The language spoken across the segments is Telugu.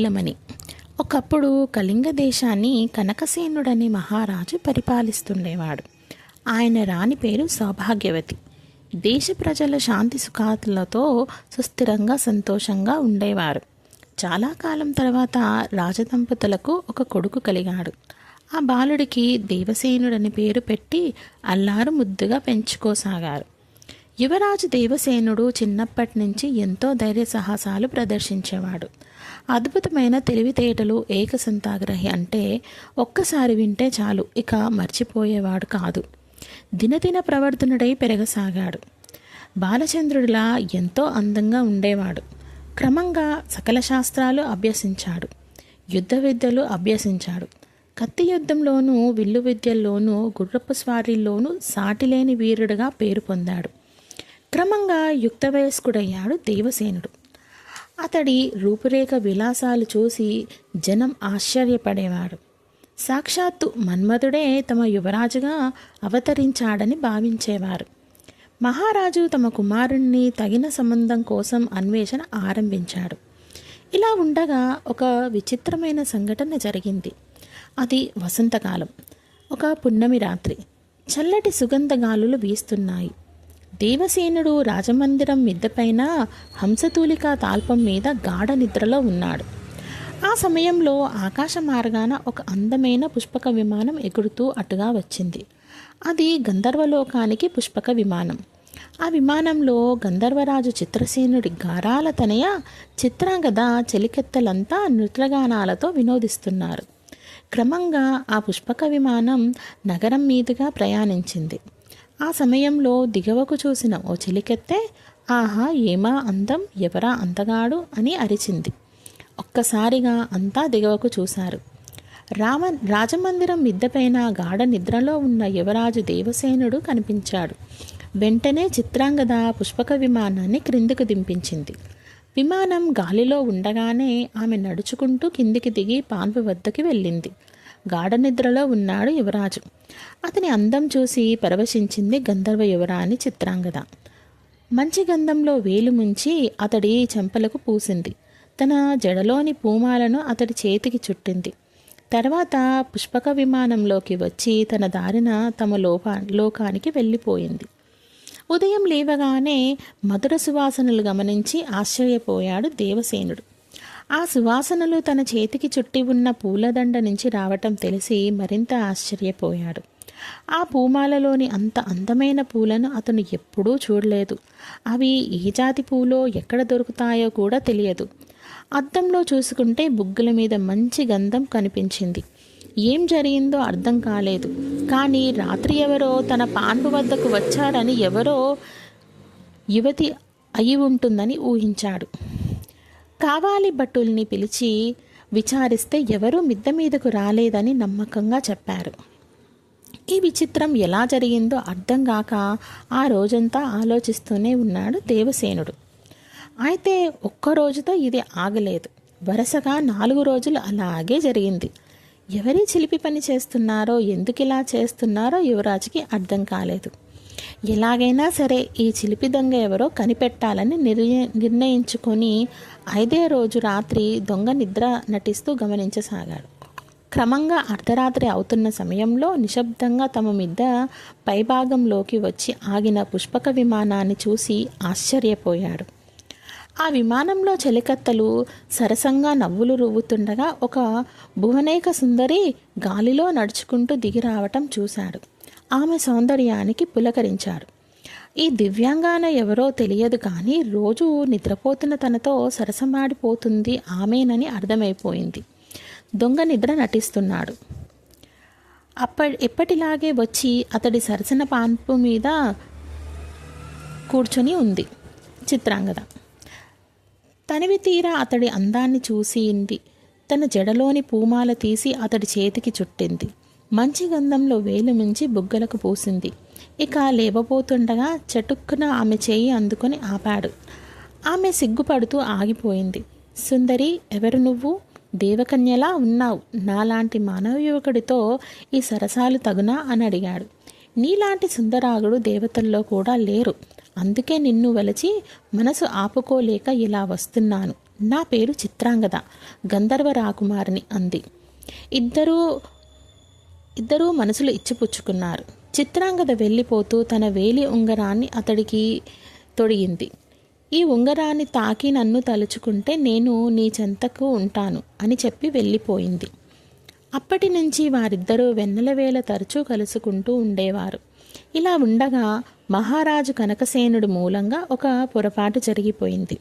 నీలమణి. ఒకప్పుడు కళింగ దేశాన్ని కనకసేనుడనే మహారాజు పరిపాలిస్తుండేవాడు. ఆయన రాణి పేరు సౌభాగ్యవతి. దేశ ప్రజల శాంతి సుఖాతులతో సుస్థిరంగా సంతోషంగా ఉండేవారు. చాలా కాలం తర్వాత రాజదంపతులకు ఒక కొడుకు కలిగాడు. ఆ బాలుడికి దేవసేనుడని పేరు పెట్టి అల్లారు ముద్దుగా పెంచుకోసాగారు. యువరాజు దేవసేనుడు చిన్నప్పటి నుంచి ఎంతో ధైర్య సాహసాలు ప్రదర్శించేవాడు. అద్భుతమైన తెలివితేటలు ఏకసంతాగ్రహి అంటే ఒక్కసారి వింటే చాలు ఇక మర్చిపోయేవాడు కాదు. దినదిన ప్రవర్తనుడై పెరగసాగాడు. బాలచంద్రుడిలా ఎంతో అందంగా ఉండేవాడు. క్రమంగా సకల శాస్త్రాలు అభ్యసించాడు. యుద్ధ విద్యలు అభ్యసించాడు. కత్తి యుద్ధంలోనూ విల్లు విద్యల్లోనూ గుర్రపు స్వారీల్లోనూ సాటిలేని వీరుడుగా పేరు పొందాడు. క్రమంగా యుక్తవయస్కుడయ్యాడు దేవసేనుడు. అతడి రూపురేఖ విలాసాలు చూసి జనం ఆశ్చర్యపడేవాడు సాక్షాత్తు మన్మధుడే తమ యువరాజుగా అవతరించాడని భావించేవారు. మహారాజు తమ కుమారుణ్ణి తగిన సంబంధం కోసం అన్వేషణ ఆరంభించాడు. ఇలా ఉండగా ఒక విచిత్రమైన సంఘటన జరిగింది. అది వసంతకాలం. ఒక పున్నమి రాత్రి. చల్లటి సుగంధ గాలులు వీస్తున్నాయి. దేవసేనుడు రాజమందిరం మిద్దెపైన హంసతూలిక తాల్పం మీద గాఢ నిద్రలో ఉన్నాడు. ఆ సమయంలో ఆకాశ మార్గాన ఒక అందమైన పుష్పక విమానం ఎగురుతూ అటుగా వచ్చింది. అది గంధర్వలోకానికి పుష్పక విమానం. ఆ విమానంలో గంధర్వరాజు చిత్రసేనుడి గారాల తనయ చిత్రాంగద చెలికెత్తలంతా నృత్యగానాలతో వినోదిస్తున్నారు. క్రమంగా ఆ పుష్పక విమానం నగరం మీదుగా ప్రయాణించింది. ఆ సమయంలో దిగవకు చూసిన ఓ చెలికెత్తె ఆహా ఏమా అందం? ఎవరా అంతగాడు? అని అరిచింది. ఒక్కసారిగా అంతా దిగవకు చూశారు. రామ రాజమందిరం మిద్దెపైన గాఢ నిద్రలో ఉన్న యువరాజు దేవసేనుడు కనిపించాడు. వెంటనే చిత్రాంగద పుష్పక విమానాన్ని క్రిందికి దింపించింది. విమానం గాలిలో ఉండగానే ఆమె నడుచుకుంటూ కిందికి దిగి పాన్పు వద్దకి వెళ్ళింది. గాఢ నిద్రలో ఉన్నాడు యువరాజు. అతని అందం చూసి పరవశించింది గంధర్వ యువరాణి చిత్రాంగద. మంచి గంధంలో వేలు ముంచి అతడి చెంపలకు పూసింది. తన జడలోని పూమాలను అతడి చేతికి చుట్టింది. తర్వాత పుష్పక విమానంలోకి వచ్చి తన దారిన తమ లోపా లోకానికి వెళ్ళిపోయింది. ఉదయం లేవగానే మధుర సువాసనలు గమనించి ఆశ్చర్యపోయాడు దేవసేనుడు. ఆ సువాసనలు తన చేతికి చుట్టి ఉన్న పూలదండ నుంచి రావటం తెలిసి మరింత ఆశ్చర్యపోయాడు. ఆ పూమాలలోని అంత అందమైన పూలను అతను ఎప్పుడూ చూడలేదు. అవి ఏ జాతి పూలో ఎక్కడ దొరుకుతాయో కూడా తెలియదు. అద్దంలో చూసుకుంటే బుగ్గల మీద మంచి గంధం కనిపించింది. ఏం జరిగిందో అర్థం కాలేదు. కానీ రాత్రి ఎవరో తన పాన్పు వద్దకు వచ్చారని ఎవరో యువతి అయి ఉంటుందని ఊహించాడు. కావాలి భటుల్ని పిలిచి విచారిస్తే ఎవరూ మిద్దె మీదకు రాలేదని నమ్మకంగా చెప్పారు. ఈ విచిత్రం ఎలా జరిగిందో అర్థం కాక ఆ రోజంతా ఆలోచిస్తూనే ఉన్నాడు దేవసేనుడు. అయితే ఒక్క రోజుతో ఇది ఆగలేదు. వరుసగా నాలుగు రోజులు అలాగే జరిగింది. ఎవరి చిలిపి పని చేస్తున్నారో ఎందుకు ఇలా చేస్తున్నారో యువరాజుకి అర్థం కాలేదు. ఎలాగైనా సరే ఈ చిలిపి దొంగ ఎవరో కనిపెట్టాలని నిర్ణయ నిర్ణయించుకొని ఐదే రోజు రాత్రి దొంగ నిద్ర నటిస్తూ గమనించసాగాడు. క్రమంగా అర్ధరాత్రి అవుతున్న సమయంలో నిశ్శబ్దంగా తమ మిద్ద పైభాగంలోకి వచ్చి ఆగిన పుష్పక విమానాన్ని చూసి ఆశ్చర్యపోయాడు. ఆ విమానంలో చెలికత్తలు సరసంగా నవ్వులు రువ్వుతుండగా ఒక భువనేక సుందరి గాలిలో నడుచుకుంటూ దిగి రావటం చూశాడు. ఆమె సౌందర్యానికి పులకరించాడు. ఈ దివ్యాంగాన ఎవరో తెలియదు కానీ రోజు నిద్రపోతున్న తనతో సరసమాడిపోతుంది ఆమెనని అర్థమైపోయింది. దొంగ నిద్ర నటిస్తున్నాడు. అప్ప ఎప్పటిలాగే వచ్చి అతడి సరసన పాన్పు మీద కూర్చొని ఉంది చిత్రాంగద. తనివి తీరా అతడి అందాన్ని చూసింది. తన జడలోని పూమాల తీసి అతడి చేతికి చుట్టింది. మంచి గంధంలో వేలు మించి బుగ్గలకు పూసింది. ఇక లేవబోతుండగా చటుక్కున ఆమె చేయి అందుకొని ఆపాడు. ఆమె సిగ్గుపడుతూ ఆగిపోయింది. సుందరి ఎవరు నువ్వు? దేవకన్యలా ఉన్నావు. నాలాంటి మానవ యువకుడితో ఈ సరసాలు తగునా అని అడిగాడు. నీలాంటి సుందరాగుడు దేవతల్లో కూడా లేరు. అందుకే నిన్ను వలచి మనసు ఆపుకోలేక ఇలా వస్తున్నాను. నా పేరు చిత్రాంగద. గంధర్వ రాకుమారిని అంది. ఇద్దరూ ఇద్దరూ మనసులు ఇచ్చిపుచ్చుకున్నారు. చిత్రాంగద వెళ్ళిపోతూ తన వేలి ఉంగరాన్ని అతడికి తొడిగింది. ఈ ఉంగరాన్ని తాకి నన్ను తలుచుకుంటే నేను నీ చెంతకు ఉంటాను అని చెప్పి వెళ్ళిపోయింది. అప్పటి నుంచి వారిద్దరూ వెన్నెల వేళ తరచూ కలుసుకుంటూ ఉండేవారు. ఇలా ఉండగా మహారాజు కనకసేనుడు మూలంగా ఒక పొరపాటు జరిగిపోయింది.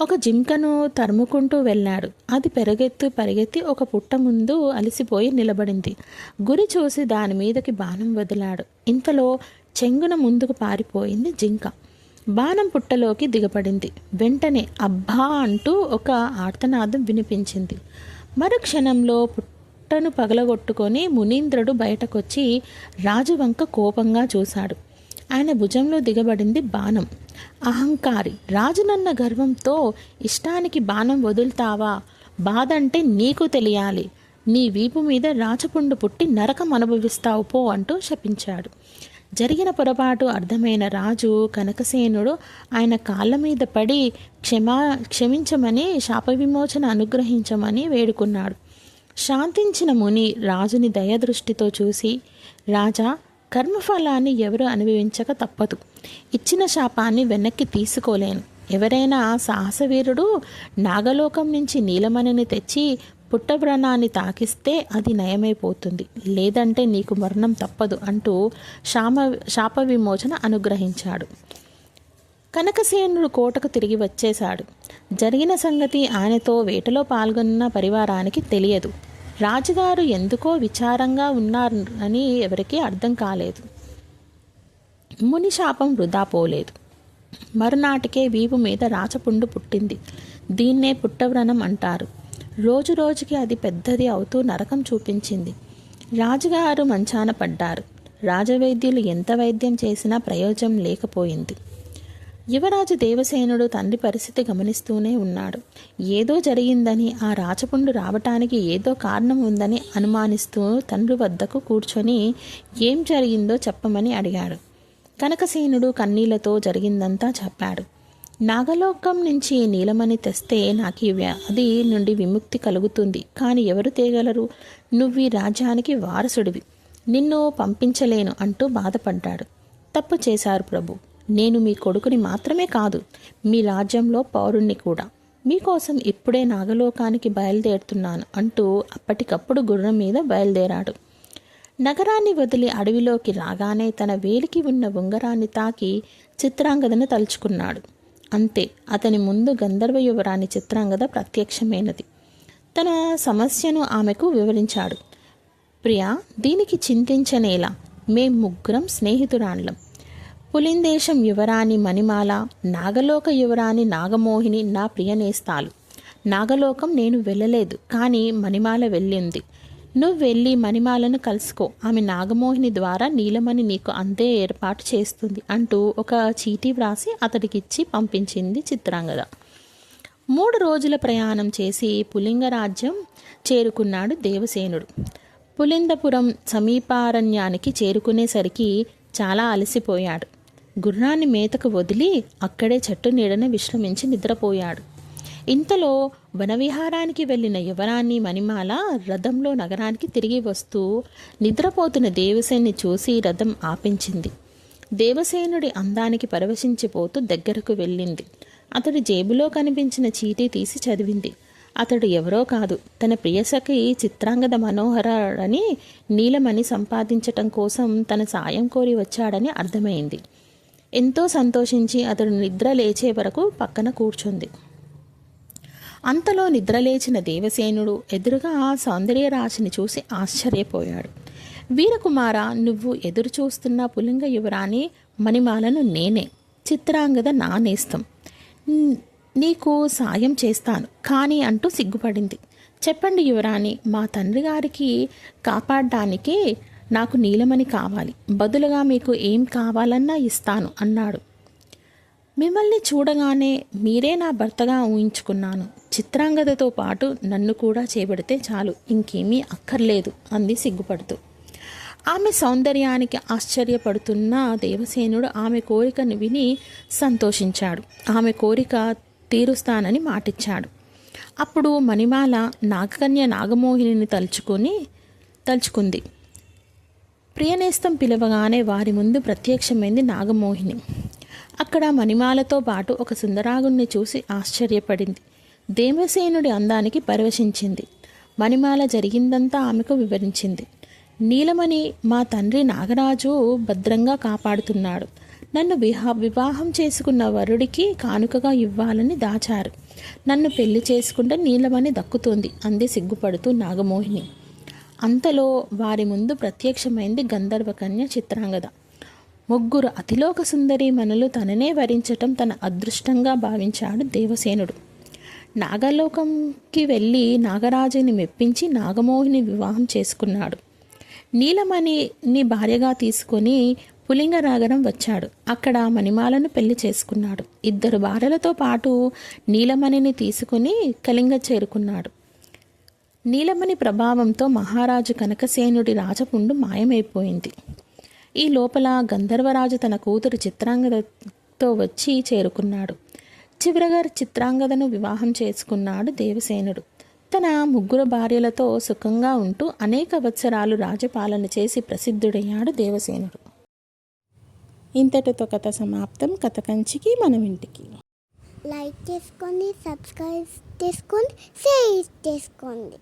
ఒక జింకను తరుముకుంటూ వెళ్ళాడు. అది పెరగెత్తు పరిగెత్తి ఒక పుట్ట ముందు అలసిపోయి నిలబడింది. గురి చూసి దాని మీదకి బాణం వదిలాడు. ఇంతలో చెంగున ముందుకు పారిపోయింది జింక. బాణం పుట్టలోకి దిగపడింది వెంటనే అబ్బా అంటూ ఒక ఆర్తనాదం వినిపించింది. మరుక్షణంలో పుట్టను పగలగొట్టుకొని మునీంద్రుడు బయటకొచ్చి రాజువంక కోపంగా చూశాడు. ఆయన భుజంలో దిగబడింది బాణం. అహంకారి రాజునన్న గర్వంతో ఇష్టానికి బాణం వదులుతావా? బాధ అంటే నీకు తెలియాలి. నీ వీపు మీద రాచపుండు పుట్టి నరకం అనుభవిస్తావు పో అంటూ శపించాడు. జరిగిన పొరపాటు అర్థమైన రాజు కనకసేనుడు ఆయన కాళ్ళ మీద పడి క్షమా క్షమించమని శాప విమోచన అనుగ్రహించమని వేడుకున్నాడు. శాంతించిన ముని రాజుని దయదృష్టితో చూసి రాజా కర్మఫలాన్ని ఎవరు అనుభవించక తప్పదు. ఇచ్చిన శాపాన్ని వెనక్కి తీసుకోలేను. ఎవరైనా సాహసవీరుడు నాగలోకం నుంచి నీలమణిని తెచ్చి పుట్టవ్రణాన్ని తాకిస్తే అది నయమైపోతుంది. లేదంటే నీకు మరణం తప్పదు అంటూ శామ శాప విమోచన అనుగ్రహించాడు. కనకసేనుడు కోటకు తిరిగి వచ్చేశాడు. జరిగిన సంగతి ఆయనతో వేటలో పాల్గొన్న పరివారానికి తెలియదు. రాజుగారు ఎందుకో విచారంగా ఉన్నారు అని ఎవరికీ అర్థం కాలేదు. ముని శాపం వృధా పోలేదు. మరునాటికే వీపు మీద రాచపుండు పుట్టింది. దీన్నే పుట్టవ్రణం అంటారు. రోజు రోజుకి అది పెద్దది అవుతూ నరకం చూపించింది. రాజుగారు మంచాన పడ్డారు. రాజవైద్యులు ఎంత వైద్యం చేసినా ప్రయోజనం లేకపోయింది. యువరాజు దేవసేనుడు తండ్రి పరిస్థితి గమనిస్తూనే ఉన్నాడు. ఏదో జరిగిందని ఆ రాచపుండు రావటానికి ఏదో కారణం ఉందని అనుమానిస్తూ తండ్రి వద్దకు కూర్చొని ఏం జరిగిందో చెప్పమని అడిగాడు. కనకసేనుడు కన్నీళ్ళతో జరిగిందంతా చెప్పాడు. నాగలోకం నుంచి నీలమణి తెస్తే నాకు ఈ వ్యాధి నుండి విముక్తి కలుగుతుంది. కానీ ఎవరు తేగలరు? నువ్వు ఈ రాజ్యానికి వారసుడివి. నిన్ను పంపించలేను అంటూ బాధపడ్డాడు. తప్పు చేశారు ప్రభు. నేను మీ కొడుకుని మాత్రమే కాదు మీ రాజ్యంలో పౌరుణ్ణి కూడా. మీకోసం ఇప్పుడే నాగలోకానికి బయలుదేరుతున్నాను అంటూ అప్పటికప్పుడు గుర్రం మీద బయలుదేరాడు. నగరాన్ని వదిలి అడవిలోకి రాగానే తన వేలికి ఉన్న ఉంగరాన్ని తాకి చిత్రాంగదను తలుచుకున్నాడు. అంతే అతని ముందు గంధర్వ యువరాణి చిత్రాంగద ప్రత్యక్షమైనది. తన సమస్యను ఆమెకు వివరించాడు. ప్రియా దీనికి చింతించనేలా. మేం ముగ్గురం స్నేహితురాండ్లం పులిందేశం యువరాణి మణిమాల నాగలోక యువరాణి నాగమోహిని నా ప్రియనేస్తాలు. నాగలోకం నేను వెళ్ళలేదు కానీ మణిమాల వెళ్ళింది. నువ్వు వెళ్ళి మణిమాలను కలుసుకో. ఆమె నాగమోహిని ద్వారా నీలమణి నీకు అంతే ఏర్పాటు చేస్తుంది అంటూ ఒక చీటీ వ్రాసి అతడికిచ్చి పంపించింది చిత్రాంగద. మూడు రోజుల ప్రయాణం చేసి పులింగరాజ్యం చేరుకున్నాడు దేవసేనుడు. పులిందపురం సమీపారణ్యానికి చేరుకునేసరికి చాలా అలసిపోయాడు. గుర్రాన్ని మేతకు వదిలి అక్కడే చెట్టు నీడన విశ్రమించి నిద్రపోయాడు. ఇంతలో వనవిహారానికి వెళ్ళిన యువరాణి మణిమాల రథంలో నగరానికి తిరిగి వస్తూ నిద్రపోతున్న దేవసేన్ని చూసి రథం ఆపించింది. దేవసేనుడి అందానికి పరవశించిపోతూ దగ్గరకు వెళ్ళింది. అతడి జేబులో కనిపించిన చీటీ తీసి చదివింది. అతడు ఎవరో కాదు తన ప్రియసఖి చిత్రాంగద మనోహరాడని నీలమణి సంపాదించటం కోసం తన సాయం కోరి వచ్చాడని అర్థమైంది. ఎంతో సంతోషించి అతడు నిద్ర లేచే వరకు పక్కన కూర్చుంది. అంతలో నిద్రలేచిన దేవసేనుడు ఎదురుగా ఆ సౌందర్యరాశిని చూసి ఆశ్చర్యపోయాడు. వీరకుమార నువ్వు ఎదురు చూస్తున్న పులింగ యువరాణి మణిమాలను నేనే. చిత్రాంగద నా నేస్తం నీకు సాయం చేస్తాను. కానీ అంటూ సిగ్గుపడింది. చెప్పండి యువరాణి మా తండ్రి గారికి కాపాడడానికి నాకు నీలమణి కావాలి. బదులుగా మీకు ఏం కావాలన్నా ఇస్తాను అన్నాడు. మిమ్మల్ని చూడగానే మీరే నా భర్తగా ఊహించుకున్నాను. చిత్రాంగదతో పాటు నన్ను కూడా చేపడితే చాలు ఇంకేమీ అక్కర్లేదు అంది సిగ్గుపడుతూ. ఆమె సౌందర్యానికి ఆశ్చర్యపడుతున్న దేవసేనుడు ఆమె కోరికను విని సంతోషించాడు. ఆమె కోరిక తీరుస్తానని మాటిచ్చాడు. అప్పుడు మణిమాల నాగకన్య నాగమోహిని తలుచుకొని తలుచుకుంది. ప్రియనేస్తం పిలవగానే వారి ముందు ప్రత్యక్షమైంది నాగమోహిని. అక్కడ మణిమాలతో పాటు ఒక సుందరాగుణ్ణి చూసి ఆశ్చర్యపడింది. దేవసేనుడి అందానికి పరవశించింది. మణిమాల జరిగిందంతా ఆమెకు వివరించింది. నీలమణి మా తండ్రి నాగరాజు భద్రంగా కాపాడుతున్నాడు. నన్ను విహా వివాహం చేసుకున్న వరుడికి కానుకగా ఇవ్వాలని దాచారు. నన్ను పెళ్ళి చేసుకుంటే నీలమణి దక్కుతోంది అంది సిగ్గుపడుతూ నాగమోహిని. అంతలో వారి ముందు ప్రత్యక్షమైంది గంధర్వకన్య చిత్రాంగద. ముగ్గురు అతిలోక సుందరి మనలు తననే వరించటం తన అదృష్టంగా భావించాడు దేవసేనుడు. నాగలోకంకి వెళ్ళి నాగరాజుని మెప్పించి నాగమోహిని వివాహం చేసుకున్నాడు. నీలమణిని భార్యగా తీసుకొని పులింగరాగరం వచ్చాడు. అక్కడ మణిమాలను పెళ్ళి చేసుకున్నాడు. ఇద్దరు భార్యలతో పాటు నీలమణిని తీసుకుని కళింగ చేరుకున్నాడు. నీలమణి ప్రభావంతో మహారాజు కనకసేనుడి రాజపుండు మాయమైపోయింది. ఈ లోపల గంధర్వరాజు తన కూతురు చిత్రాంగదతో వచ్చి చేరుకున్నాడు. చివరగా చిత్రాంగదను వివాహం చేసుకున్నాడు దేవసేనుడు. తన ముగ్గురు భార్యలతో సుఖంగా ఉంటూ అనేక వత్సరాలు రాజపాలన చేసి ప్రసిద్ధుడయ్యాడు దేవసేనుడు. ఇంతటితో కథ సమాప్తం. కథ కంచికి మనం ఇంటికి. లైక్ చేసుకోండి సబ్స్క్రైబ్ చేసుకోండి షేర్ చేసుకోండి.